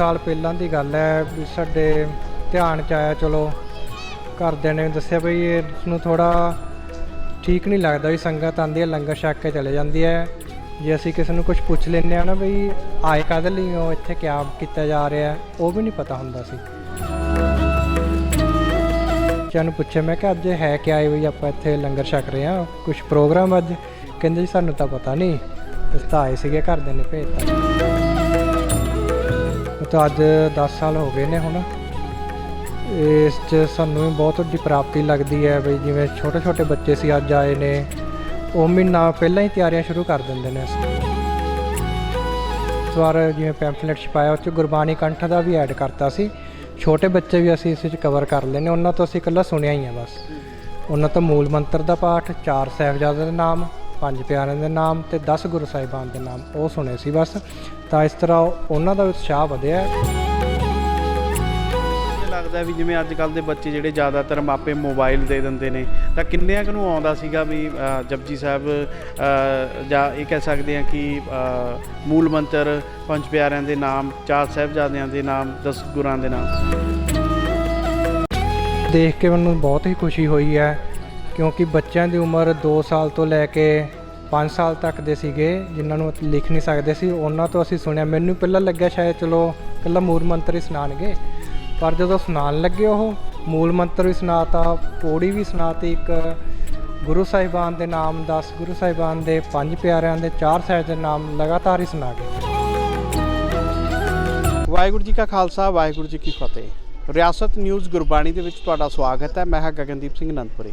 ਸਾਲ ਪਹਿਲਾਂ ਦੀ ਗੱਲ ਹੈ ਵੀ ਸਾਡੇ ਧਿਆਨ ਚ ਆਇਆ, ਚਲੋ ਘਰਦਿਆਂ ਨੇ ਦੱਸਿਆ ਵੀ ਇਸ ਨੂੰ ਥੋੜਾ ਠੀਕ ਨਹੀਂ ਲੱਗਦਾ ਵੀ ਸੰਗਤ ਆਂਦੀ ਹੈ, ਲੰਗਰ ਛਕ ਕੇ ਚਲੇ ਜਾਂਦੀ ਹੈ। ਜੇ ਅਸੀਂ ਕਿਸੇ ਨੂੰ ਕੁਝ ਪੁੱਛ ਲੈਂਦੇ ਆ ਨਾ ਬਈ ਆਏ ਕਾਹਦੇ ਲਈ ਹੋ, ਇੱਥੇ ਕਿਆ ਕੀਤਾ ਜਾ ਰਿਹਾ ਉਹ ਵੀ ਨਹੀਂ ਪਤਾ ਹੁੰਦਾ ਸੀ। ਬੱਚਿਆਂ ਨੂੰ ਪੁੱਛਿਆ, ਮੈਂ ਕਿ ਅੱਜ ਹੈ ਕਿ ਆਏ ਵੀ ਆਪਾਂ ਇੱਥੇ ਲੰਗਰ ਛਕ ਰਹੇ ਹਾਂ ਕੁਝ ਪ੍ਰੋਗਰਾਮ ਅੱਜ? ਕਹਿੰਦੇ ਜੀ ਸਾਨੂੰ ਤਾਂ ਪਤਾ ਨਹੀਂ, ਅਸੀਂ ਤਾਂ ਆਏ ਸੀਗੇ, ਘਰਦਿਆਂ ਨੇ ਭੇਜਤਾ। ਤਾਂ ਅੱਜ 10 ਸਾਲ ਹੋ ਗਏ ਨੇ ਹੁਣ। ਇਸ 'ਚ ਸਾਨੂੰ ਵੀ ਬਹੁਤ ਵੱਡੀ ਪ੍ਰਾਪਤੀ ਲੱਗਦੀ ਹੈ ਬਈ ਜਿਵੇਂ ਛੋਟੇ ਛੋਟੇ ਬੱਚੇ ਸੀ, ਅੱਜ ਆਏ ਨੇ। ਉਹ ਮਹੀਨਾ ਪਹਿਲਾਂ ਹੀ ਤਿਆਰੀਆਂ ਸ਼ੁਰੂ ਕਰ ਦਿੰਦੇ ਨੇ। ਇਸ ਵਾਰ ਜਿਵੇਂ ਪੈਂਫਲੇਟ ਛਪਾਇਆ, ਉਹ 'ਚ ਗੁਰਬਾਣੀ ਕੰਠ ਦਾ ਵੀ ਐਡ ਕਰਤਾ ਸੀ। ਛੋਟੇ ਬੱਚੇ ਵੀ ਅਸੀਂ ਇਸ ਵਿੱਚ ਕਵਰ ਕਰ ਲੈਨੇ ਉਹਨਾਂ ਤੋਂ ਅਸੀਂ ਇਕੱਲਾ ਸੁਣਿਆ ਹੀ ਆ ਬਸ। ਉਹਨਾਂ ਤੋਂ ਮੂਲ ਮੰਤਰ ਦਾ ਪਾਠ, ਚਾਰ ਸਾਹਿਬਜ਼ਾਦਿਆਂ ਦੇ ਨਾਮ ਪੰਜ ਪਿਆਰਿਆਂ ਦੇ ਨਾਮ ਤੇ 10 ਗੁਰੂ ਸਾਹਿਬਾਨ ਦੇ ਨਾਮ। ਉਹ ਸੁਣੇ ਸੀ ਬਸ। ਤਾਂ ਇਸ ਤਰ੍ਹਾਂ ਉਹਨਾਂ ਦਾ ਉਤਸ਼ਾਹ ਵਧਿਆ। ਲੱਗਦਾ ਵੀ ਜਿਵੇਂ ਅੱਜ ਕੱਲ ਦੇ ਬੱਚੇ ਜਿਹੜੇ ਜ਼ਿਆਦਾਤਰ ਮਾਪੇ ਮੋਬਾਈਲ ਦੇ ਦਿੰਦੇ ਨੇ ਤਾਂ ਕਿੰਨਿਆਂ ਨੂੰ ਆਉਂਦਾ ਸੀਗਾ ਵੀ ਜਪਜੀ ਸਾਹਿਬ ਜਾਂ ਇਹ ਕਹਿ ਸਕਦੇ ਆ ਕਿ ਮੂਲ ਮੰਤਰ ਪੰਜ ਪਿਆਰਿਆਂ ਦੇ ਨਾਮ ਚਾਰ ਸਾਹਿਬਜ਼ਾਦਿਆਂ ਦੇ ਨਾਮ ਦਸ ਗੁਰਾਂ ਦੇ ਨਾਮ। ਦੇਖ ਕੇ ਮੈਨੂੰ ਬਹੁਤ ਹੀ ਖੁਸ਼ੀ ਹੋਈ ਹੈ ਕਿਉਂਕਿ ਬੱਚਿਆਂ ਦੀ ਉਮਰ 2 ਸਾਲ ਤੋਂ ਲੈ ਕੇ 5 ਸਾਲ ਤੱਕ ਦੇ ਸੀਗੇ, ਜਿਨ੍ਹਾਂ ਨੂੰ ਲਿਖ ਨਹੀਂ ਸਕਦੇ ਸੀ। ਉਹਨਾਂ ਤੋਂ ਅਸੀਂ ਸੁਣਿਆ, ਮੈਨੂੰ ਪਹਿਲਾਂ ਲੱਗਿਆ ਸ਼ਾਇਦ, ਚਲੋ ਇਕੱਲਾ ਮੂਲ ਮੰਤਰ ਹੀ ਸੁਣਾਣਗੇ ਪਰ ਜਦੋਂ ਸੁਣਾਉਣ ਲੱਗੇ ਉਹ, ਮੂਲ ਮੰਤਰ ਵੀ ਸੁਣਾਤਾ, ਪੌੜੀ ਵੀ ਸੁਣਾਤੀ ਇੱਕ ਗੁਰੂ ਸਾਹਿਬਾਨ ਦੇ ਨਾਮ 10 ਗੁਰੂ ਸਾਹਿਬਾਨ ਦੇ ਪੰਜ ਪਿਆਰਿਆਂ ਦੇ ਚਾਰ ਸਾਹਿਬ ਦੇ ਨਾਮ ਲਗਾਤਾਰ ਹੀ ਸੁਣਾ ਗਏ। ਵਾਹਿਗੁਰੂ ਜੀ ਕਾ ਖਾਲਸਾ, ਵਾਹਿਗੁਰੂ ਜੀ ਕੀ ਫਤਿਹ। ਰਿਆਸਤ ਨਿਊਜ਼ ਗੁਰਬਾਣੀ ਦੇ ਵਿੱਚ ਤੁਹਾਡਾ ਸਵਾਗਤ ਹੈ। ਮੈਂ ਹਾਂ ਗਗਨਦੀਪ ਸਿੰਘ ਅਨੰਦਪੁਰੀ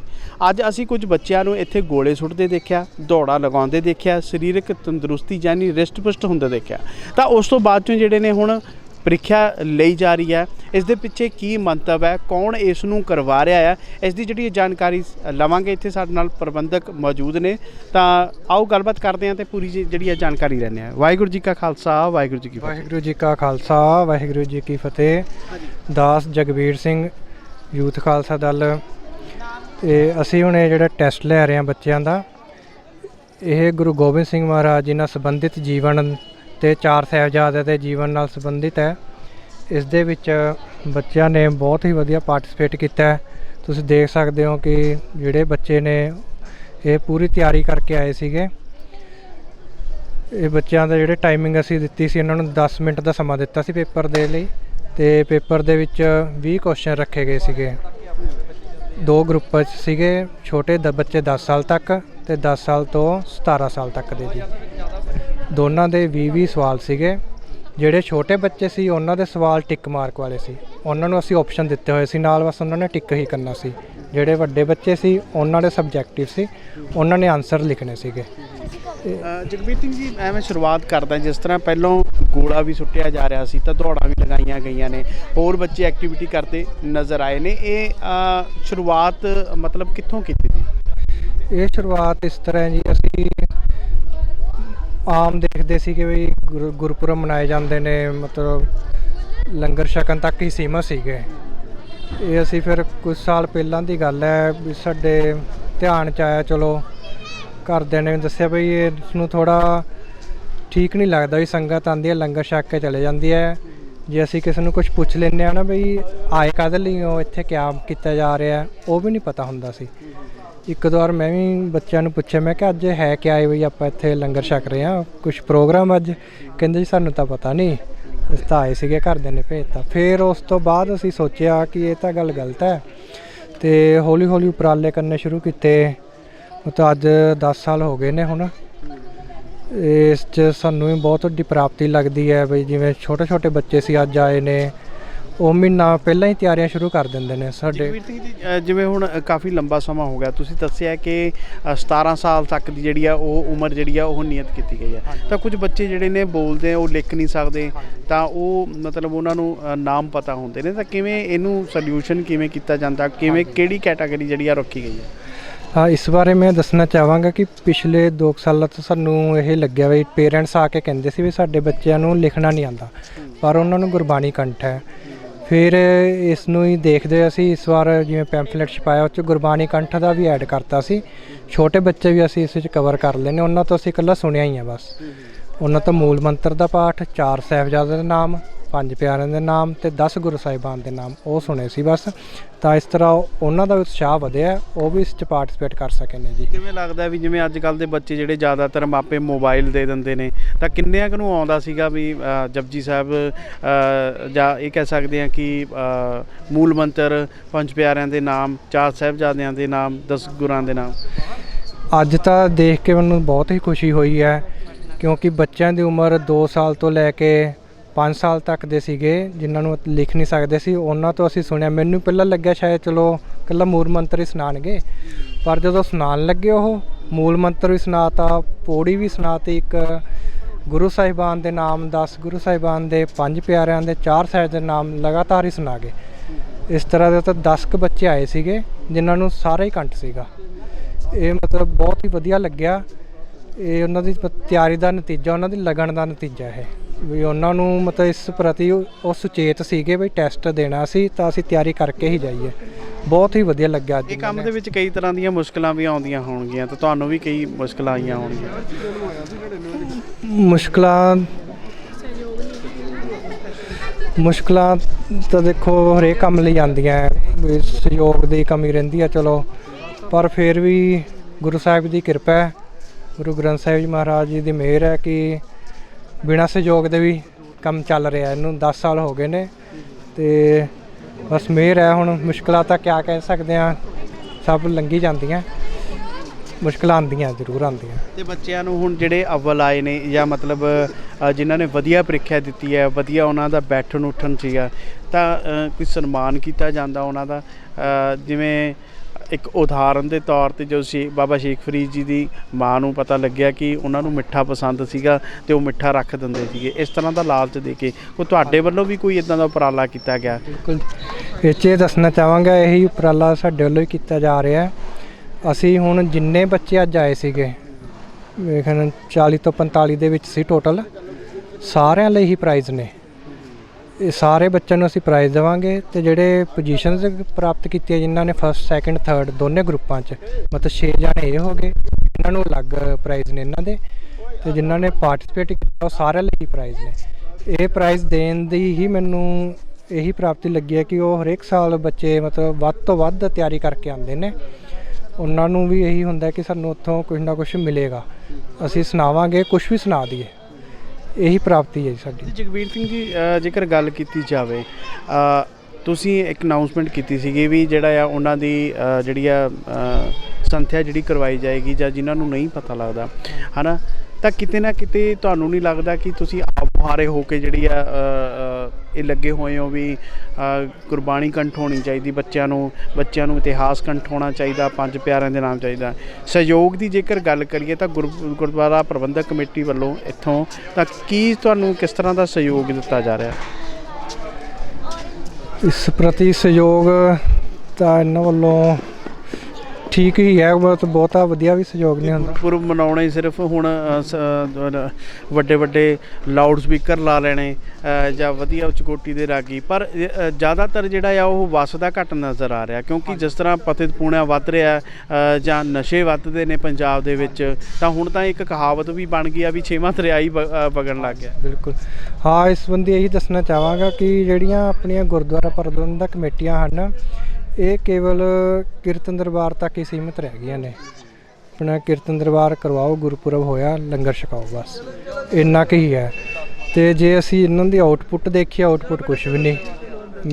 ਅੱਜ ਅਸੀਂ ਕੁਝ ਬੱਚਿਆਂ ਨੂੰ ਇੱਥੇ ਗੋਲੇ ਸੁੱਟਦੇ ਦੇਖਿਆ, ਦੌੜਾ ਲਗਾਉਂਦੇ ਦੇਖਿਆ, ਸਰੀਰਕ ਤੰਦਰੁਸਤੀ ਯਾਨੀ ਰਿਸ਼ਟ-ਪੁਸ਼ਟ ਹੁੰਦੇ ਦੇਖਿਆ। ਤਾਂ ਉਸ ਤੋਂ ਬਾਅਦ ਚੋਂ ਜਿਹੜੇ ਨੇ ਹੁਣ ਪ੍ਰੀਖਿਆ ਲਈ ਜਾ ਰਹੀ ਹੈ। ਇਸ ਦੇ ਪਿੱਛੇ ਕੀ ਮੰਤਵ ਹੈ? ਕੌਣ ਇਸ ਨੂੰ ਕਰਵਾ ਰਿਹਾ ਹੈ? ਇਸ ਦੀ ਜਿਹੜੀ ਜਾਣਕਾਰੀ ਲਵਾਂਗੇ ਇੱਥੇ ਸਾਡੇ ਨਾਲ ਪ੍ਰਬੰਧਕ ਮੌਜੂਦ ਨੇ। ਤਾਂ ਆਓ ਗੱਲਬਾਤ ਕਰਦੇ ਹਾਂ ਤੇ ਪੂਰੀ ਜਿਹੜੀ ਹੈ ਜਾਣਕਾਰੀ ਲੈਂਦੇ ਹਾਂ। ਵਾਹਿਗੁਰੂ ਜੀ ਕਾ ਖਾਲਸਾ ਵਾਹਿਗੁਰੂ ਜੀ ਕੀ ਫਤਿਹ। ਵਾਹਿਗੁਰੂ ਜੀ ਕਾ ਖਾਲਸਾ ਵਾਹਿਗੁਰੂ ਜੀ ਕੀ ਫਤਿਹ। ਦਾਸ ਜਗਵੀਰ ਸਿੰਘ ਯੂਥ ਖਾਲਸਾ ਦਲ। ਤੇ ਅਸੀਂ ਹੁਣ ਇਹ ਜਿਹੜਾ ਟੈਸਟ ਲੈ ਰਹੇ ਹਾਂ ਬੱਚਿਆਂ ਦਾ। ਇਹ ਗੁਰੂ ਗੋਬਿੰਦ ਸਿੰਘ ਮਹਾਰਾਜ ਜੀ ਨਾਲ ਸੰਬੰਧਿਤ ਜੀਵਨ ਤੇ ਚਾਰ ਸਾਹਿਬਜ਼ਾਦਿਆਂ ਦੇ ਜੀਵਨ ਨਾਲ ਸੰਬੰਧਿਤ ਹੈ। ਇਸ ਦੇ ਵਿੱਚ ਬੱਚਿਆਂ ਨੇ ਬਹੁਤ ਹੀ ਵਧੀਆ ਪਾਰਟਿਸਿਪੇਟ ਕੀਤਾ ਤੁਸੀਂ ਦੇਖ ਸਕਦੇ ਹੋ ਕਿ ਜਿਹੜੇ ਬੱਚੇ ਨੇ ਇਹ ਪੂਰੀ ਤਿਆਰੀ ਕਰਕੇ ਆਏ ਸੀਗੇ। ਇਹ ਬੱਚਿਆਂ ਦਾ ਜਿਹੜੇ ਟਾਈਮਿੰਗ ਅਸੀਂ ਦਿੱਤੀ ਸੀ, ਇਹਨਾਂ ਨੂੰ 10 ਮਿੰਟ ਦਾ ਸਮਾਂ ਦਿੱਤਾ ਸੀ ਪੇਪਰ ਦੇ ਲਈ ਤੇ ਪੇਪਰ ਦੇ ਵਿੱਚ 20 ਕੁਐਸਚਨ ਰੱਖੇ ਗਏ ਸੀਗੇ। ਦੋ ਗਰੁੱਪਾਂ 'ਚ ਸੀਗੇ, ਛੋਟੇ ਦ, ਬੱਚੇ 10 ਸਾਲ ਤੱਕ ਤੇ 10 ਸਾਲ ਤੋਂ 17 ਸਾਲ ਤੱਕ ਦੇ ਜੀ। ਦੋਨਾਂ ਦੇ 20-20 ਸਵਾਲ ਸੀਗੇ। ਜਿਹੜੇ ਛੋਟੇ ਬੱਚੇ ਸੀ ਉਹਨਾਂ ਦੇ ਸਵਾਲ ਟਿਕ ਮਾਰਕ ਵਾਲੇ ਸੀ। ਉਹਨਾਂ ਨੂੰ ਅਸੀਂ ਆਪਸ਼ਨ ਦਿੱਤੇ ਹੋਏ ਸੀ ਨਾਲ ਬਸ ਉਹਨਾਂ ਨੇ ਟਿਕ ਹੀ ਕਰਨਾ ਸੀ। ਜਿਹੜੇ ਵੱਡੇ ਬੱਚੇ ਸੀ ਉਹਨਾਂ ਦੇ ਸਬਜੈਕਟਿਵ ਸੀ ਉਹਨਾਂ ਨੇ ਆਨਸਰ ਲਿਖਣੇ ਸੀਗੇ। ਜਗਬੀਰ ਸਿੰਘ ਜੀ ਐਵੇਂ ਸ਼ੁਰੂਆਤ ਕਰਦਾ ਜਿਸ ਤਰ੍ਹਾਂ ਪਹਿਲਾਂ ਗੋਲਾ ਵੀ ਸੁੱਟਿਆ ਜਾ ਰਿਹਾ ਸੀ ਤਾਂ ਦੌੜਾਂ ਵੀ ਲਗਾਈਆਂ ਗਈਆਂ ਨੇ ਹੋਰ ਬੱਚੇ ਐਕਟੀਵਿਟੀ ਕਰਦੇ ਨਜ਼ਰ ਆਏ ਨੇ। ਇਹ ਸ਼ੁਰੂਆਤ ਮਤਲਬ ਕਿੱਥੋਂ ਕੀਤੀ ਸੀ ਇਹ ਸ਼ੁਰੂਆਤ ਇਸ ਤਰ੍ਹਾਂ ਜੀ ਅਸੀਂ ਆਮ ਦੇਖਦੇ ਸੀ ਕਿ ਵੀ ਗੁਰ- ਗੁਰਪੁਰਬ ਮਨਾਏ ਜਾਂਦੇ ਨੇ ਮਤਲਬ ਲੰਗਰ ਛਕਣ ਤੱਕ ਹੀ ਸੀਮਤ ਸੀਗੇ। ਇਹ ਅਸੀਂ ਫਿਰ ਕੁਝ ਸਾਲ ਪਹਿਲਾਂ ਦੀ ਗੱਲ ਹੈ ਵੀ ਸਾਡੇ ਧਿਆਨ ਚ ਆਇਆ ਚਲੋ ਘਰਦਿਆਂ ਨੇ ਦੱਸਿਆ ਵੀ ਇਸ ਨੂੰ ਥੋੜਾ ਠੀਕ ਨਹੀਂ ਲੱਗਦਾ ਵੀ ਸੰਗਤ ਆਂਦੀ ਹੈ ਲੰਗਰ ਛਕ ਕੇ ਚਲੇ ਜਾਂਦੀ ਹੈ। ਜੇ ਅਸੀਂ ਕਿਸੇ ਨੂੰ ਕੁਝ ਪੁੱਛ ਲੈਂਦੇ ਆ ਨਾ ਬਈ ਆਏ ਕਾਹਦੇ ਲਈ ਹੋ ਇੱਥੇ ਕਿਆ ਕੀਤਾ ਜਾ ਰਿਹਾ ਹੈ, ਉਹ ਵੀ ਨਹੀਂ ਪਤਾ ਹੁੰਦਾ ਸੀ। ਇੱਕ ਦੋ ਵਾਰ ਮੈਂ ਵੀ ਬੱਚਿਆਂ ਨੂੰ ਪੁੱਛਿਆ, ਮੈਂ ਕਿ ਅੱਜ ਹੈ ਕਿ ਆਏ ਵੀ ਆਪਾਂ ਇੱਥੇ ਲੰਗਰ ਛਕ ਰਹੇ ਹਾਂ ਕੁਝ ਪ੍ਰੋਗਰਾਮ ਅੱਜ? ਕਹਿੰਦੇ ਜੀ ਸਾਨੂੰ ਤਾਂ ਪਤਾ ਨਹੀਂ। ਅਸੀਂ ਤਾਂ ਆਏ ਸੀਗੇ, ਘਰਦਿਆਂ ਨੇ ਭੇਜਤਾ। ਫਿਰ ਉਸ ਤੋਂ ਬਾਅਦ ਅਸੀਂ ਸੋਚਿਆ ਕਿ ਇਹ ਤਾਂ ਗੱਲ ਗਲਤ ਹੈ ਤੇ ਹੌਲੀ ਹੌਲੀ ਉਪਰਾਲੇ ਕਰਨੇ ਸ਼ੁਰੂ ਕੀਤੇ। ਤਾਂ ਅੱਜ 10 ਸਾਲ ਹੋ ਗਏ ਨੇ ਹੁਣ। ਇਸ 'ਚ ਸਾਨੂੰ ਵੀ ਬਹੁਤ ਵੱਡੀ ਪ੍ਰਾਪਤੀ ਲੱਗਦੀ ਹੈ ਬਈ ਜਿਵੇਂ ਛੋਟੇ ਛੋਟੇ ਬੱਚੇ ਸੀ, ਅੱਜ ਆਏ ਨੇ। ਉਹ ਮਹੀਨਾ ਪਹਿਲਾਂ ਹੀ ਤਿਆਰੀਆਂ ਸ਼ੁਰੂ ਕਰ ਦਿੰਦੇ ਨੇ ਸਾਡੇ। ਜਗਬੀਰ ਸਿੰਘ ਜੀ ਅ, ਜਿਵੇਂ ਹੁਣ ਅ, ਕਾਫੀ ਲੰਬਾ ਸਮਾਂ ਹੋ ਗਿਆ ਤੁਸੀਂ ਦੱਸਿਆ ਕਿ ਅ, 17 ਸਾਲ ਤੱਕ ਦੀ ਜਿਹੜੀ ਆ ਉਹ ਉਮਰ ਜਿਹੜੀ ਆ ਉਹ ਨਿਯਤ ਕੀਤੀ ਗਈ ਹੈ ਤਾਂ ਕੁਝ ਬੱਚੇ ਜਿਹੜੇ ਨੇ ਬੋਲਦੇ ਆ ਉਹ ਲਿਖ ਨਹੀਂ ਸਕਦੇ ਤਾਂ ਉਹ ਮਤਲਬ ਉਹਨਾਂ ਨੂੰ ਅ, ਨਾਮ ਪਤਾ ਹੁੰਦੇ ਨੇ। ਤਾਂ ਕਿਵੇਂ ਇਹਨੂੰ ਸੋਲੂਸ਼ਨ ਕਿਵੇਂ ਕੀਤਾ ਜਾਂਦਾ ਕਿਵੇਂ ਕਿਹੜੀ ਕੈਟਾਗਰੀ ਜਿਹੜੀ ਆ ਰੱਖੀ ਗਈ ਹੈ ਹਾਂ ਇਸ ਬਾਰੇ ਮੈਂ ਦੱਸਣਾ ਚਾਹਾਂਗਾ ਕਿ ਪਿਛਲੇ 2 ਸਾਲਾਂ ਤੋਂ ਸਾਨੂੰ ਇਹ ਲੱਗਿਆ ਵੀ ਪੇਰੈਂਟਸ ਆ ਕੇ ਕਹਿੰਦੇ ਸੀ ਵੀ ਸਾਡੇ ਬੱਚਿਆਂ ਨੂੰ ਲਿਖਣਾ ਨਹੀਂ ਆਉਂਦਾ ਪਰ ਉਹਨਾਂ ਨੂੰ ਗੁਰਬਾਣੀ ਕੰਠ ਹੈ। ਫਿਰ ਇਸ ਨੂੰ ਹੀ ਦੇਖਦੇ ਅਸੀਂ ਇਸ ਵਾਰ ਜਿਵੇਂ ਪੈਂਫਲੇਟ ਛਪਾਇਆ ਉਹ 'ਚ ਗੁਰਬਾਣੀ ਕੰਠ ਦਾ ਵੀ ਐਡ ਕਰਤਾ ਸੀ। ਛੋਟੇ ਬੱਚੇ ਵੀ ਅਸੀਂ ਇਸ ਵਿੱਚ ਕਵਰ ਕਰ ਲੈਨੇ ਉਹਨਾਂ ਤੋਂ ਅਸੀਂ ਇਕੱਲਾ ਸੁਣਿਆ ਹੀ ਆ ਬਸ। ਉਹਨਾਂ ਤੋਂ ਮੂਲ ਮੰਤਰ ਦਾ ਪਾਠ ਚਾਰ ਸਾਹਿਬਜ਼ਾਦਿਆਂ ਦੇ ਨਾਮ ਪੰਜ ਪਿਆਰਿਆਂ ਦੇ ਨਾਮ ਤੇ 10 ਗੁਰੂ ਸਾਹਿਬਾਨ ਦੇ ਨਾਮ ਉਹ ਸੁਣੇ ਸੀ ਬਸ। ਤਾਂ ਇਸ ਤਰ੍ਹਾਂ ਉਹਨਾਂ ਦਾ ਉਤਸ਼ਾਹ ਵਧਿਆ ਉਹ ਵੀ ਇਸ 'ਚ ਪਾਰਟਿਸਿਪੇਟ ਕਰ ਸਕੇ ਨੇ ਜੀ। ਕਿਵੇਂ ਲੱਗਦਾ ਵੀ ਜਿਵੇਂ ਅੱਜ ਕੱਲ ਦੇ ਬੱਚੇ ਜਿਹੜੇ ਜ਼ਿਆਦਾਤਰ ਮਾਪੇ ਮੋਬਾਈਲ ਦੇ ਦਿੰਦੇ ਨੇ ਤਾਂ ਕਿੰਨਿਆਂ ਕੁ ਨੂੰ ਆਉਂਦਾ ਸੀਗਾ ਵੀ ਜਪਜੀ ਸਾਹਿਬ ਜਾਂ ਇਹ ਕਹਿ ਸਕਦੇ ਆ ਕਿ ਮੂਲ ਮੰਤਰ ਪੰਜ ਪਿਆਰਿਆਂ ਦੇ ਨਾਮ ਚਾਰ ਸਾਹਿਬਜ਼ਾਦਿਆਂ ਦੇ ਨਾਮ ਦਸ ਗੁਰਾਂ ਦੇ ਨਾਮ? ਅੱਜ ਤਾਂ ਦੇਖ ਕੇ ਮੈਨੂੰ ਬਹੁਤ ਹੀ ਖੁਸ਼ੀ ਹੋਈ ਹੈ ਕਿਉਂਕਿ ਬੱਚਿਆਂ ਦੀ ਉਮਰ 2 ਸਾਲ ਤੋਂ ਲੈ ਕੇ 5 ਸਾਲ ਤੱਕ ਦੇ ਸੀਗੇ, ਜਿਨ੍ਹਾਂ ਨੂੰ ਲਿਖ ਨਹੀਂ ਸਕਦੇ ਸੀ। ਉਹਨਾਂ ਤੋਂ ਅਸੀਂ ਸੁਣਿਆ, ਮੈਨੂੰ ਪਹਿਲਾਂ ਲੱਗਿਆ ਸ਼ਾਇਦ ਚਲੋ ਕੱਲਾ ਮੂਲ ਮੰਤਰ ਹੀ ਸੁਣਾਣਗੇ ਪਰ ਜਦੋਂ ਸੁਣਾਉਣ ਲੱਗੇ ਉਹ, ਮੂਲ ਮੰਤਰ ਵੀ ਸੁਣਾਤਾ, ਪੌੜੀ ਵੀ ਸੁਣਾਤੀ ਇੱਕ ਗੁਰੂ ਸਾਹਿਬਾਨ ਦੇ ਨਾਮ 10 ਗੁਰੂ ਸਾਹਿਬਾਨ ਦੇ ਪੰਜ ਪਿਆਰਿਆਂ ਦੇ ਚਾਰ ਸਾਹਿਬ ਦੇ ਨਾਮ ਲਗਾਤਾਰ ਹੀ ਸੁਣਾ ਗਏ। ਇਸ ਤਰ੍ਹਾਂ ਦੇ ਤਾਂ 10 ਕੁ ਬੱਚੇ ਆਏ ਸੀਗੇ, ਜਿਨ੍ਹਾਂ ਨੂੰ ਸਾਰਾ ਹੀ ਕੰਟ ਸੀਗਾ। ਇਹ ਮਤਲਬ ਬਹੁਤ ਹੀ ਵਧੀਆ ਲੱਗਿਆ। ਇਹ ਉਹਨਾਂ ਦੀ ਤਿਆਰੀ ਦਾ ਨਤੀਜਾ, ਉਹਨਾਂ ਦੀ ਲਗਨ ਦਾ ਨਤੀਜਾ ਹੈ। ਵੀ ਉਹਨਾਂ ਨੂੰ ਮਤਲਬ ਇਸ ਪ੍ਰਤੀ ਉਹ ਸੁਚੇਤ ਸੀਗੇ ਵੀ ਟੈਸਟ ਦੇਣਾ ਸੀ ਤਾਂ ਅਸੀਂ ਤਿਆਰੀ ਕਰਕੇ ਹੀ ਜਾਈਏ। ਬਹੁਤ ਹੀ ਵਧੀਆ ਲੱਗਿਆ ਅੱਜ ਇਹ ਕੰਮ ਦੇ ਵਿੱਚ ਕਈ ਤਰ੍ਹਾਂ ਦੀਆਂ ਮੁਸ਼ਕਲਾਂ ਵੀ ਆਉਂਦੀਆਂ ਹੋਣਗੀਆਂ ਤਾਂ ਤੁਹਾਨੂੰ ਵੀ ਕਈ ਮੁਸ਼ਕਲਾਂ ਆਈਆਂ ਹੋਣਗੀਆਂ। ਮੁਸ਼ਕਲਾਂ ਮੁਸ਼ਕਲਾਂ ਤਾਂ ਦੇਖੋ ਹਰੇਕ ਕੰਮ ਲਈ ਆਉਂਦੀਆਂ ਵੀ ਸਹਿਯੋਗ ਦੀ ਕਮੀ ਰਹਿੰਦੀ ਹੈ ਚਲੋ। ਪਰ ਫਿਰ ਵੀ ਗੁਰੂ ਸਾਹਿਬ ਦੀ ਕਿਰਪਾ ਹੈ ਗੁਰੂ ਗ੍ਰੰਥ ਸਾਹਿਬ ਜੀ ਮਹਾਰਾਜ ਜੀ ਦੀ ਮਿਹਰ ਹੈ ਕਿ ਬਿਨਾਂ ਸਹਿਯੋਗ ਦੇ ਵੀ ਕੰਮ ਚੱਲ ਰਿਹਾ। ਇਹਨੂੰ 10 ਸਾਲ ਹੋ ਗਏ ਨੇ ਤੇ ਬਸ ਮਿਹਰ ਹੈ ਹੁਣ। ਮੁਸ਼ਕਲਾਂ ਤਾਂ ਕਿਆ ਕਹਿ ਸਕਦੇ ਆ ਸਭ ਲੰਘੀ ਜਾਂਦੀਆਂ। ਮੁਸ਼ਕਲਾਂ ਆਉਂਦੀਆਂ ਜ਼ਰੂਰ ਆਉਂਦੀਆਂ। ਤੇ ਬੱਚਿਆਂ ਨੂੰ ਹੁਣ ਜਿਹੜੇ ਅਵਲ ਆਏ ਨੇ ਜਾਂ ਮਤਲਬ ਅ, ਜਿਨ੍ਹਾਂ ਨੇ ਵਧੀਆ ਪ੍ਰੀਖਿਆ ਦਿੱਤੀ ਹੈ ਵਧੀਆ ਉਹਨਾਂ ਦਾ ਬੈਠਣ ਉੱਠਣ ਸੀਗਾ ਤਾਂ ਕੋਈ ਸਨਮਾਨ ਕੀਤਾ ਜਾਂਦਾ ਉਹਨਾਂ ਦਾ? ਜਿਵੇਂ ਇੱਕ ਉਦਾਹਰਨ ਦੇ ਤੌਰ ਤੇ ਜੋ ਸੀ ਬਾਬਾ ਸ਼ੇਖ ਫਰੀਦ ਜੀ ਦੀ ਮਾਂ ਨੂੰ ਪਤਾ ਲੱਗਿਆ ਕਿ ਉਹਨਾਂ ਨੂੰ ਮਿੱਠਾ ਪਸੰਦ ਸੀਗਾ ਤੇ ਉਹ ਮਿੱਠਾ ਰੱਖ ਦਿੰਦੇ ਸੀਗੇ। ਇਸ ਤਰ੍ਹਾਂ ਦਾ ਲਾਲਚ ਦੇ ਕੇ ਕੋਈ ਤੁਹਾਡੇ ਵੱਲੋਂ ਵੀ ਕੋਈ ਇਦਾਂ ਦਾ ਉਪਰਾਲਾ ਕੀਤਾ ਗਿਆ? ਬਿਲਕੁਲ। ਇਹ 'ਚ ਇਹ ਦੱਸਣਾ ਚਾਹਾਂਗਾ, ਇਹੀ ਉਪਰਾਲਾ ਸਾਡੇ ਵੱਲੋਂ ਹੀ ਕੀਤਾ ਜਾ ਰਿਹਾ ਹੈ। ਅਸੀਂ ਹੁਣ ਜਿੰਨੇ ਬੱਚੇ ਅੱਜ ਆਏ ਸੀਗੇ, ਵੇਖਣ 40 ਤੋਂ 45 ਦੇ ਵਿੱਚ ਸੀ ਟੋਟਲ ਸਾਰਿਆਂ ਲਈ ਹੀ ਪ੍ਰਾਈਜ਼ ਨੇ। ਇਹ ਸਾਰੇ ਬੱਚਿਆਂ ਨੂੰ ਅਸੀਂ ਪ੍ਰਾਈਜ਼ ਦੇਵਾਂਗੇ ਤੇ ਜਿਹੜੇ ਪੋਜੀਸ਼ਨਸ ਪ੍ਰਾਪਤ ਕੀਤੀਆਂ ਜਿਨ੍ਹਾਂ ਨੇ ਫਸਟ ਸੈਕੰਡ ਥਰਡ ਦੋਨੇ ਗਰੁੱਪਾਂ 'ਚ, ਮਤਲਬ 6 ਜਣੇ ਇਹ ਹੋ ਗਏ, ਇਹਨਾਂ ਨੂੰ ਅਲੱਗ ਪ੍ਰਾਈਜ਼ ਨੇ ਇਹਨਾਂ ਦੇ ਤੇ ਜਿਨ੍ਹਾਂ ਨੇ ਪਾਰਟਿਸਿਪੇਟ ਕੀਤਾ ਉਹ ਸਾਰਿਆਂ ਲਈ ਪ੍ਰਾਈਜ਼ ਨੇ। ਇਹ ਪ੍ਰਾਈਜ਼ ਦੇਣ ਦੀ ਹੀ ਮੈਨੂੰ ਇਹੀ ਪ੍ਰਾਪਤੀ ਲੱਗੀ ਹੈ ਕਿ ਉਹ ਹਰੇਕ ਸਾਲ ਬੱਚੇ ਮਤਲਬ ਵੱਧ ਤੋਂ ਵੱਧ ਤਿਆਰੀ ਕਰਕੇ ਆਉਂਦੇ ਨੇ। ਉਹਨਾਂ ਨੂੰ ਵੀ ਇਹੀ ਹੁੰਦਾ ਕਿ ਸਾਨੂੰ ਉੱਥੋਂ ਕੁਝ ਨਾ ਕੁਝ ਮਿਲੇਗਾ। ਅਸੀਂ ਸੁਣਾਵਾਂਗੇ ਕੁਝ ਵੀ ਸੁਣਾ ਦਈਏ। ਇਹੀ ਪ੍ਰਾਪਤੀ ਹੈ ਜੀ ਸਾਡੀ। ਜਗਵੀਰ ਸਿੰਘ ਜੀ ਅ, ਜੇਕਰ ਗੱਲ ਕੀਤੀ ਜਾਵੇ ਅ, ਤੁਸੀਂ ਇੱਕ ਅਨਾਉਂਸਮੈਂਟ ਕੀਤੀ ਸੀਗੀ ਵੀ ਜਿਹੜਾ ਆ ਉਹਨਾਂ ਦੀ ਅ, ਜਿਹੜੀ ਆ ਅ, ਸੰਥਿਆ ਜਿਹੜੀ ਕਰਵਾਈ ਜਾਏਗੀ ਜਾਂ ਜਿਨ੍ਹਾਂ ਨੂੰ ਨਹੀਂ ਪਤਾ ਲੱਗਦਾ ਹਨਾ? ਤਾਂ ਕਿਤੇ ਨਾ ਕਿਤੇ ਤੁਹਾਨੂੰ ਨਹੀਂ ਲੱਗਦਾ ਕਿ ਤੁਸੀਂ ਆਪ ਮੁਹਾਰੇ ਹੋ ਕੇ ਜਿਹੜੀ ਆ ਇਹ ਲੱਗੇ ਹੋਏ ਹੋ ਵੀ ਅ, ਗੁਰਬਾਣੀ ਕੰਠ ਹੋਣੀ ਚਾਹੀਦੀ ਬੱਚਿਆਂ ਨੂੰ ਬੱਚਿਆਂ ਨੂੰ ਇਤਿਹਾਸ ਕੰਠ ਹੋਣਾ ਚਾਹੀਦਾ ਪੰਜ ਪਿਆਰਿਆਂ ਦੇ ਨਾਮ ਚਾਹੀਦਾ। ਸਹਿਯੋਗ ਦੀ ਜੇਕਰ ਗੱਲ ਕਰੀਏ ਤਾਂ ਗੁਰ ਗੁਰਦੁਆਰਾ ਪ੍ਰਬੰਧਕ ਕਮੇਟੀ ਵੱਲੋਂ ਇੱਥੋਂ ਤਾਂ ਕੀ ਤੁਹਾਨੂੰ ਕਿਸ ਤਰ੍ਹਾਂ ਦਾ ਸਹਿਯੋਗ ਦਿੱਤਾ ਜਾ ਰਿਹਾ? ਇਸ ਪ੍ਰਤੀ ਸਹਿਯੋਗ ਤਾਂ ਇਹਨਾਂ ਵੱਲੋਂ ਠੀਕ ਹੀ ਹੈ ਬਹੁਤ ਬਹੁਤਾ ਵਧੀਆ ਵੀ ਸਹਿਯੋਗ ਨਹੀਂ ਹੁੰਦਾ। ਗੁਰਪੁਰਬ ਮਨਾਉਣੇ ਸਿਰਫ ਹੁਣ ਵੱਡੇ ਵੱਡੇ ਲਾਊਡ ਸਪੀਕਰ ਲਾ ਲੈਣੇ ਜਾਂ ਵਧੀਆ ਉੱਚ ਕੋਟੀ ਦੇ ਰਾਗੀ। ਪਰ ਜ਼ਿਆਦਾਤਰ ਜਿਹੜਾ ਆ ਉਹ ਵਸਦਾ ਘੱਟ ਨਜ਼ਰ ਆ ਰਿਹਾ ਕਿਉਂਕਿ ਜਿਸ ਤਰ੍ਹਾਂ ਪਤਿਤ ਪੂਣਿਆ ਵੱਧ ਰਿਹਾ ਜਾਂ ਨਸ਼ੇ ਵੱਧਦੇ ਨੇ ਪੰਜਾਬ ਦੇ ਵਿੱਚ ਤਾਂ ਹੁਣ ਤਾਂ ਇੱਕ ਕਹਾਵਤ ਵੀ ਬਣ ਗਈ ਆ ਵੀ ਛੇਵਾਂ ਦਰਿਆ ਹੀ ਵ- ਅ, ਵਗਣ ਲੱਗ ਗਿਆ। ਬਿਲਕੁਲ। ਹਾਂ ਇਸ ਸੰਬੰਧੀ ਇਹੀ ਦੱਸਣਾ ਚਾਹਾਂਗਾ ਕਿ ਜਿਹੜੀਆਂ ਆਪਣੀਆਂ ਗੁਰਦੁਆਰਾ ਪ੍ਰਬੰਧਕ ਕਮੇਟੀਆਂ ਹਨ ਇਹ ਕੇਵਲ ਕੀਰਤਨ ਦਰਬਾਰ ਤੱਕ ਹੀ ਸੀਮਿਤ ਰਹਿ ਗਈਆਂ ਨੇ। ਆਪਣਾ ਕੀਰਤਨ ਦਰਬਾਰ ਕਰਵਾਓ, ਗੁਰਪੁਰਬ ਹੋਇਆ, ਲੰਗਰ ਛਕਾਓ ਬਸ। ਇੰਨਾ ਕੁ ਹੀ ਹੈ। ਤੇ ਜੇ ਅਸੀਂ ਇਹਨਾਂ ਦੀ ਆਊਟਪੁੱਟ ਦੇਖੀਏ ਆਊਟਪੁੱਟ ਕੁਝ ਵੀ ਨਹੀਂ।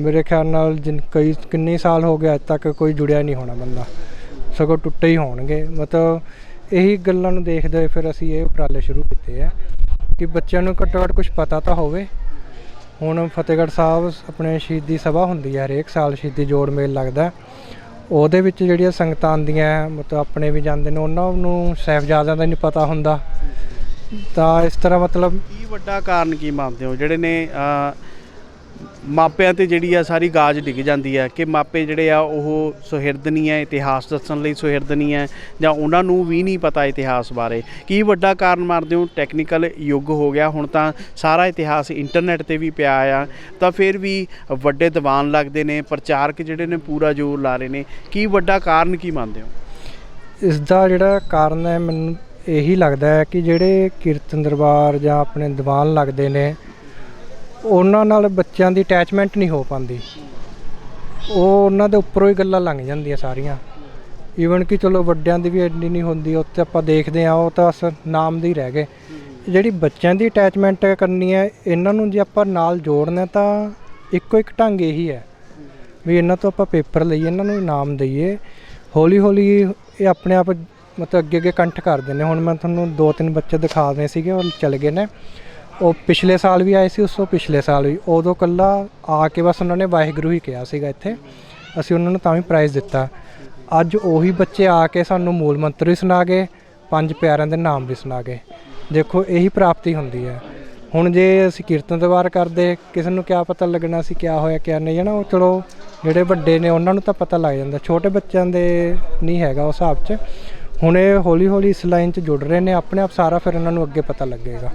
ਮੇਰੇ ਖਿਆਲ ਨਾਲ ਜਿਨ, ਕਈ, ਕਿੰਨੇ ਸਾਲ ਹੋ ਗਏ ਅੱਜ ਤੱਕ ਕੋਈ ਜੁੜਿਆ ਨਹੀਂ ਹੋਣਾ ਬੰਦਾ। ਸਗੋਂ ਟੁੱਟੇ ਹੀ ਹੋਣਗੇ। ਮਤਲਬ ਇਹੀ ਗੱਲਾਂ ਨੂੰ ਦੇਖਦੇ ਹੋਏ ਫਿਰ ਅਸੀਂ ਇਹ ਉਪਰਾਲੇ ਸ਼ੁਰੂ ਕੀਤੇ ਆ ਕਿ ਬੱਚਿਆਂ ਨੂੰ ਘੱਟੋ ਘੱਟ ਕੁਝ ਪਤਾ ਤਾਂ ਹੋਵੇ। ਹੁਣ ਫਤਿਹਗੜ੍ਹ ਸਾਹਿਬ ਆਪਣੇ ਸ਼ਹੀਦੀ ਸਭਾ ਹੁੰਦੀ ਹੈ ਹਰੇਕ ਸਾਲ ਸ਼ਹੀਦੀ ਜੋੜ ਮੇਲ ਲੱਗਦਾ। ਉਹਦੇ ਵਿੱਚ ਜਿਹੜੀਆਂ ਸੰਗਤਾਂ ਆਉਂਦੀਆਂ ਮਤਲਬ ਆਪਣੇ ਵੀ ਜਾਂਦੇ ਨੇ, ਉਹਨਾਂ ਨੂੰ ਸਾਹਿਬਜ਼ਾਦਿਆਂ ਦਾ ਨਹੀਂ ਪਤਾ ਹੁੰਦਾ। ਤਾਂ ਇਸ ਤਰ੍ਹਾਂ ਮਤਲਬ ਕੀ ਵੱਡਾ ਕਾਰਨ ਕੀ ਮੰਨਦੇ ਹੋ? ਜਿਹੜੇ ਨੇ ਮਾਪਿਆਂ ਤੇ ਜਿਹੜੀ ਆ ਸਾਰੀ ਗਾਜ ਡਿੱਗ ਜਾਂਦੀ ਹੈ ਕਿ ਮਾਪੇ ਜਿਹੜੇ ਆ ਉਹ ਸੁਹਿਰਦ ਨਹੀਂ ਹੈ ਇਤਿਹਾਸ ਦੱਸਣ ਲਈ ਸੁਹਿਰਦ ਨਹੀਂ ਹੈ ਜਾਂ ਉਹਨਾਂ ਨੂੰ ਵੀ ਨਹੀਂ ਪਤਾ ਇਤਿਹਾਸ ਬਾਰੇ। ਕੀ ਵੱਡਾ ਕਾਰਨ ਮੰਨਦੇ ਹੋ? ਟੈਕਨੀਕਲ ਯੁੱਗ ਹੋ ਗਿਆ, ਹੁਣ ਤਾਂ ਸਾਰਾ ਇਤਿਹਾਸ ਇੰਟਰਨੈਟ ਤੇ ਵੀ ਪਿਆ ਆ। ਤਾਂ ਫਿਰ ਵੀ ਵੱਡੇ ਦੀਵਾਨ ਲੱਗਦੇ ਨੇ, ਪ੍ਰਚਾਰਕ ਜਿਹੜੇ ਨੇ ਪੂਰਾ ਜ਼ੋਰ ਲਾ ਰਹੇ ਨੇ। ਕੀ ਵੱਡਾ ਕਾਰਨ ਕੀ ਮੰਨਦੇ ਹੋ? ਇਸ ਦਾ ਜਿਹੜਾ ਕਾਰਨ ਹੈ, ਮੈਨੂੰ ਇਹੀ ਲੱਗਦਾ ਹੈ ਕਿ ਜਿਹੜੇ ਕੀਰਤਨ ਦਰਬਾਰ ਜਾਂ ਆਪਣੇ ਦੀਵਾਨ ਲੱਗਦੇ ਨੇ ਉਹਨਾਂ ਨਾਲ ਬੱਚਿਆਂ ਦੀ ਅਟੈਚਮੈਂਟ ਨਹੀਂ ਹੋ ਪਾਉਂਦੀ। ਉਹ ਉਹਨਾਂ ਦੇ ਉੱਪਰੋਂ ਹੀ ਗੱਲਾਂ ਲੰਘ ਜਾਂਦੀਆਂ ਸਾਰੀਆਂ। ਈਵਨ ਕਿ ਚਲੋ ਵੱਡਿਆਂ ਦੀ ਵੀ ਐਡੀ ਨਹੀਂ ਹੁੰਦੀ ਉੱਥੇ ਆਪਾਂ ਦੇਖਦੇ ਆ ਉਹ ਤਾਂ ਅਸ ਨਾਮ ਦੇ ਹੀ ਰਹਿ ਗਏ। ਜਿਹੜੀ ਬੱਚਿਆਂ ਦੀ ਅਟੈਚਮੈਂਟ ਕਰਨੀ ਹੈ, ਇਹਨਾਂ ਨੂੰ ਜੇ ਆਪਾਂ ਨਾਲ ਜੋੜਨਾ ਤਾਂ ਇੱਕੋ ਇੱਕ ਢੰਗ ਇਹੀ ਹੈ। ਵੀ ਇਹਨਾਂ ਤੋਂ ਆਪਾਂ ਪੇਪਰ ਲਈਏ, ਇਹਨਾਂ ਨੂੰ ਇਨਾਮ ਦਈਏ। ਹੌਲੀ ਹੌਲੀ ਇਹ ਆਪਣੇ ਆਪ ਮਤਲਬ ਅੱਗੇ ਅੱਗੇ ਕੰਠ ਕਰਦੇ ਨੇ। ਹੁਣ ਮੈਂ ਤੁਹਾਨੂੰ ਦੋ ਤਿੰਨ ਬੱਚੇ ਦਿਖਾ ਰਹੇ ਸੀਗੇ, ਉਹ ਚਲੇ ਗਏ ਨੇ। ਉਹ ਪਿਛਲੇ ਸਾਲ ਵੀ ਆਏ ਸੀ, ਉਸ ਤੋਂ ਪਿਛਲੇ ਸਾਲ ਵੀ। ਉਦੋਂ ਕੱਲਾ ਆ ਕੇ ਬਸ ਉਹਨਾਂ ਨੇ ਵਾਹਿਗੁਰੂ ਹੀ ਕਿਹਾ ਸੀਗਾ ਇੱਥੇ। ਅਸੀਂ ਉਹਨਾਂ ਨੂੰ ਤਾਂ ਵੀ ਪ੍ਰਾਈਜ਼ ਦਿੱਤਾ। ਅੱਜ ਉਹੀ ਬੱਚੇ ਆ ਕੇ ਸਾਨੂੰ ਮੂਲ ਮੰਤਰ ਵੀ ਸੁਣਾ ਗਏ, ਪੰਜ ਪਿਆਰਿਆਂ ਦੇ ਨਾਮ ਵੀ ਸੁਣਾ ਗਏ। ਦੇਖੋ, ਇਹੀ ਪ੍ਰਾਪਤੀ ਹੁੰਦੀ ਹੈ। ਹੁਣ ਜੇ ਅਸੀਂ ਕੀਰਤਨ ਦੇ ਵਾਰ ਕਰਦੇ, ਕਿਸੇ ਨੂੰ ਕਿਆ ਪਤਾ ਲੱਗਣਾ ਸੀ ਕਿਆ ਹੋਇਆ, ਕਿਆ ਨਹੀਂ, ਹੈ ਨਾ? ਉਹ ਚਲੋ, ਜਿਹੜੇ ਵੱਡੇ ਨੇ ਉਹਨਾਂ ਨੂੰ ਤਾਂ ਪਤਾ ਲੱਗ ਜਾਂਦਾ। ਛੋਟੇ ਬੱਚਿਆਂ ਦੇ ਨਹੀਂ ਹੈਗਾ ਉਸ ਹਿਸਾਬ 'ਚ। ਹੁਣ ਇਹ ਹੌਲੀ ਹੌਲੀ ਇਸ ਲਾਈਨ 'ਚ ਜੁੜ ਰਹੇ ਨੇ, ਆਪਣੇ ਆਪ ਸਾਰਾ ਫਿਰ ਉਹਨਾਂ ਨੂੰ ਅੱਗੇ ਪਤਾ ਲੱਗੇਗਾ।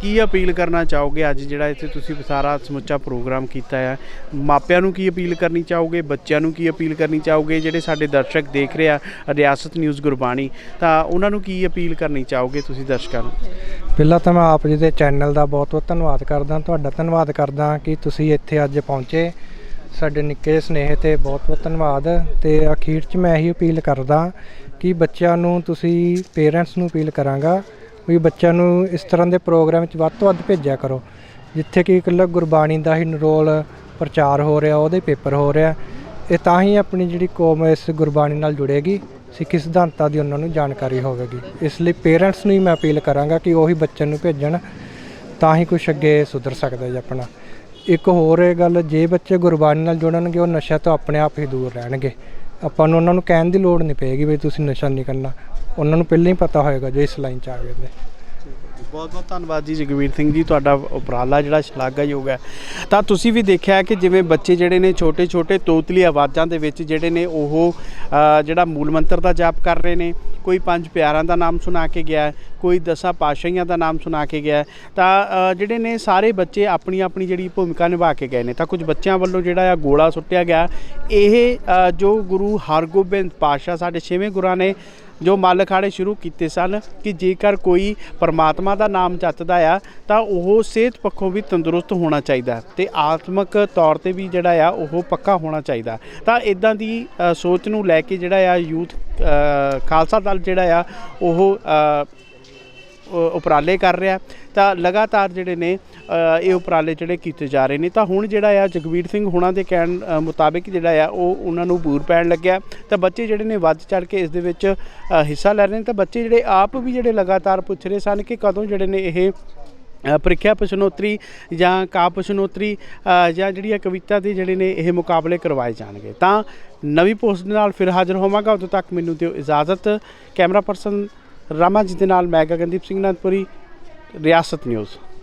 ਕੀ ਅਪੀਲ ਕਰਨਾ ਚਾਹੋਗੇ? ਅੱਜ ਜਿਹੜਾ ਇੱਥੇ ਤੁਸੀਂ ਸਾਰਾ ਸਮੁੱਚਾ ਪ੍ਰੋਗਰਾਮ ਕੀਤਾ ਹੈ ਮਾਪਿਆਂ ਨੂੰ ਕੀ ਅਪੀਲ ਕਰਨੀ ਚਾਹੋਗੇ? ਬੱਚਿਆਂ ਨੂੰ ਕੀ ਅਪੀਲ ਕਰਨੀ ਚਾਹੋਗੇ? ਜਿਹੜੇ ਸਾਡੇ ਦਰਸ਼ਕ ਦੇਖ ਰਹੇ ਆ, ਰਿਆਸਤ ਨਿਊਜ਼ ਗੁਰਬਾਣੀ, ਤਾਂ ਉਹਨਾਂ ਨੂੰ ਕੀ ਅਪੀਲ ਕਰਨੀ ਚਾਹੋਗੇ ਤੁਸੀਂ ਦਰਸ਼ਕਾਂ ਨੂੰ? ਪਹਿਲਾਂ ਤਾਂ ਮੈਂ ਆਪ ਜੀ ਦੇ ਚੈਨਲ ਦਾ ਬਹੁਤ ਬਹੁਤ ਧੰਨਵਾਦ ਕਰਦਾ, ਤੁਹਾਡਾ ਧੰਨਵਾਦ ਕਰਦਾ ਕਿ ਤੁਸੀਂ ਇੱਥੇ ਅੱਜ ਪਹੁੰਚੇ। ਸਾਡੇ ਨਿੱਕੇ ਜਿਹੇ ਸਨੇਹ ਤੇ ਬਹੁਤ ਬਹੁਤ ਧੰਨਵਾਦ ਤੇ ਅਖੀਰ 'ਚ ਮੈਂ ਇਹੀ ਅਪੀਲ ਕਰਦਾ ਕਿ ਬੱਚਿਆਂ ਨੂੰ, ਤੁਸੀਂ ਪੇਰੈਂਟਸ ਨੂੰ ਅਪੀਲ ਕਰਾਂਗਾ ਵੀ ਬੱਚਿਆਂ ਨੂੰ ਇਸ ਤਰ੍ਹਾਂ ਦੇ ਪ੍ਰੋਗਰਾਮ ਵਿੱਚ ਵੱਧ ਤੋਂ ਵੱਧ ਭੇਜਿਆ ਕਰੋ। ਜਿੱਥੇ ਕਿ ਇਕੱਲਾ ਗੁਰਬਾਣੀ ਦਾ ਹੀ ਰੋਲ ਪ੍ਰਚਾਰ ਹੋ ਰਿਹਾ, ਉਹਦੇ ਪੇਪਰ ਹੋ ਰਿਹਾ। ਇਹ ਤਾਂ ਹੀ ਆਪਣੀ ਜਿਹੜੀ ਕੌਮ ਇਸ ਗੁਰਬਾਣੀ ਨਾਲ ਜੁੜੇਗੀ, ਸਿੱਖੀ ਸਿਧਾਂਤਾਂ ਦੀ ਉਹਨਾਂ ਨੂੰ ਜਾਣਕਾਰੀ ਹੋਵੇਗੀ। ਇਸ ਲਈ ਪੇਰੈਂਟਸ ਨੂੰ ਹੀ ਮੈਂ ਅਪੀਲ ਕਰਾਂਗਾ ਕਿ ਉਹੀ ਬੱਚਿਆਂ ਨੂੰ ਭੇਜਣ, ਤਾਂ ਹੀ ਕੁਝ ਅੱਗੇ ਸੁਧਰ ਸਕਦਾ ਜੀ ਆਪਣਾ। ਇੱਕ ਹੋਰ ਇਹ ਗੱਲ, ਜੇ ਬੱਚੇ ਗੁਰਬਾਣੀ ਨਾਲ ਜੁੜਨਗੇ, ਉਹ ਨਸ਼ਾ ਤੋਂ ਆਪਣੇ ਆਪ ਹੀ ਦੂਰ ਰਹਿਣਗੇ। ਆਪਾਂ ਨੂੰ ਉਹਨਾਂ ਨੂੰ ਕਹਿਣ ਦੀ ਲੋੜ ਨਹੀਂ ਪਏਗੀ ਵੀ ਤੁਸੀਂ ਨਸ਼ਾ ਨਹੀਂ ਕਰਨਾ। ਉਹਨਾਂ ਨੂੰ ਪਹਿਲਾਂ ਹੀ ਪਤਾ ਹੋਏਗਾ ਜੋ ਇਸ ਲਾਈਨ 'ਚ ਆ ਗਏ ਨੇ। ਬਹੁਤ ਬਹੁਤ ਧੰਨਵਾਦ ਜੀ ਜਗਵੀਰ ਸਿੰਘ ਜੀ, ਤੁਹਾਡਾ ਉਪਰਾਲਾ ਜਿਹੜਾ ਸ਼ਲਾਘਾਯੋਗ ਹੈ। ਤਾਂ ਤੁਸੀਂ ਵੀ ਦੇਖਿਆ ਕਿ ਜਿਵੇਂ ਬੱਚੇ ਜਿਹੜੇ ਨੇ ਛੋਟੇ ਛੋਟੇ ਤੋਤਲੀ ਆਵਾਜ਼ਾਂ ਦੇ ਵਿੱਚ ਜਿਹੜੇ ਨੇ ਉਹ ਜਿਹੜਾ ਮੂਲ ਮੰਤਰ ਦਾ ਜਾਪ ਕਰ ਰਹੇ ਨੇ। ਕੋਈ ਪੰਜ ਪਿਆਰਾਂ ਦਾ ਨਾਮ ਸੁਣਾ ਕੇ ਗਿਆ, ਕੋਈ ਦਸਾਂ ਪਾਤਸ਼ਾਹੀਆਂ ਦਾ ਨਾਮ ਸੁਣਾ ਕੇ ਗਿਆ। ਤਾਂ ਜਿਹੜੇ ਨੇ ਸਾਰੇ ਬੱਚੇ ਆਪਣੀ ਆਪਣੀ ਜਿਹੜੀ ਭੂਮਿਕਾ ਨਿਭਾ ਕੇ ਗਏ ਨੇ। ਤਾਂ ਕੁਝ ਬੱਚਿਆਂ ਵੱਲੋਂ ਜਿਹੜਾ ਆ ਗੋਲਾ ਸੁੱਟਿਆ ਗਿਆ। ਇਹ ਜੋ ਗੁਰੂ ਹਰਗੋਬਿੰਦ ਪਾਤਸ਼ਾਹ ਸਾਡੇ ਛੇਵੇਂ ਗੁਰਾਂ ਨੇ ਜੋ ਮੱਲ ਅਖਾੜੇ ਸ਼ੁਰੂ ਕੀਤੇ ਸਨ ਕਿ ਜੇਕਰ ਕੋਈ ਪਰਮਾਤਮਾ ਦਾ ਨਾਮ ਜਪਦਾ ਆ, ਤਾਂ ਉਹ ਸਿਹਤ ਪੱਖੋਂ ਵੀ ਤੰਦਰੁਸਤ ਹੋਣਾ ਚਾਹੀਦਾ ਤੇ ਆਤਮਿਕ ਤੌਰ ਤੇ ਵੀ ਜਿਹੜਾ ਆ, ਉਹ ਪੱਕਾ ਹੋਣਾ ਚਾਹੀਦਾ। ਤਾਂ ਇਦਾਂ ਦੀ ਸੋਚ ਨੂੰ ਲੈ ਕੇ ਜਿਹੜਾ ਆ, ਯੂਥ ਖਾਲਸਾ ਦਲ ਜਿਹੜਾ ਆ, ਉਹ ਉਪਰਾਲੇ ਕਰ ਰਿਹਾ। ਤਾਂ ਲਗਾਤਾਰ ਜਿਹੜੇ ਨੇ ਇਹ ਉਪਰਾਲੇ ਜਿਹੜੇ ਕੀਤੇ ਜਾ ਰਹੇ ਨੇ। ਤਾਂ ਹੁਣ ਜਿਹੜਾ ਆ ਜਗਵੀਰ ਸਿੰਘ ਹੁਣਾਂ ਦੇ ਕਹਿਣ ਮੁਤਾਬਿਕ ਜਿਹੜਾ ਆ ਉਹ ਉਹਨਾਂ ਨੂੰ ਬੂਰ ਪੈਣ ਲੱਗਿਆ। ਤਾਂ ਬੱਚੇ ਜਿਹੜੇ ਨੇ ਵੱਧ ਚੜ ਕੇ ਇਸ ਦੇ ਵਿੱਚ ਹਿੱਸਾ ਲੈ ਰਹੇ ਨੇ। ਤਾਂ ਬੱਚੇ ਜਿਹੜੇ ਆਪ ਵੀ ਜਿਹੜੇ ਲਗਾਤਾਰ ਪੁੱਛ ਰਹੇ ਸਨ ਕਿ ਕਦੋਂ ਜਿਹੜੇ ਨੇ ਇਹ ਪ੍ਰੀਖਿਆ ਪ੍ਰਸ਼ਨੋਤਰੀ ਜਾਂ ਕਾ ਪ੍ਰਸ਼ਨੋਤਰੀ ਅ, ਜਾਂ ਜਿਹੜੀਆਂ ਕਵਿਤਾ ਦੇ ਜਿਹੜੇ ਨੇ ਇਹ ਮੁਕਾਬਲੇ ਕਰਵਾਏ ਜਾਣਗੇ। ਤਾਂ ਨਵੀਂ ਪੋਸਟ ਦੇ ਨਾਲ ਫਿਰ ਹਾਜ਼ਰ ਹੋਵਾਂਗਾ। ਉਦੋਂ ਤੱਕ ਮੈਨੂੰ ਦਿਓ ਇਜਾਜ਼ਤ। ਕੈਮਰਾ ਪਰਸਨ ਰਾਮਾ ਜੀ ਦੇ ਨਾਲ ਮੈਂ ਗਗਨਦੀਪ ਸਿੰਘ ਅਨੰਦਪੁਰੀ ਰਿਆਸਤ ਨਿਊਜ਼।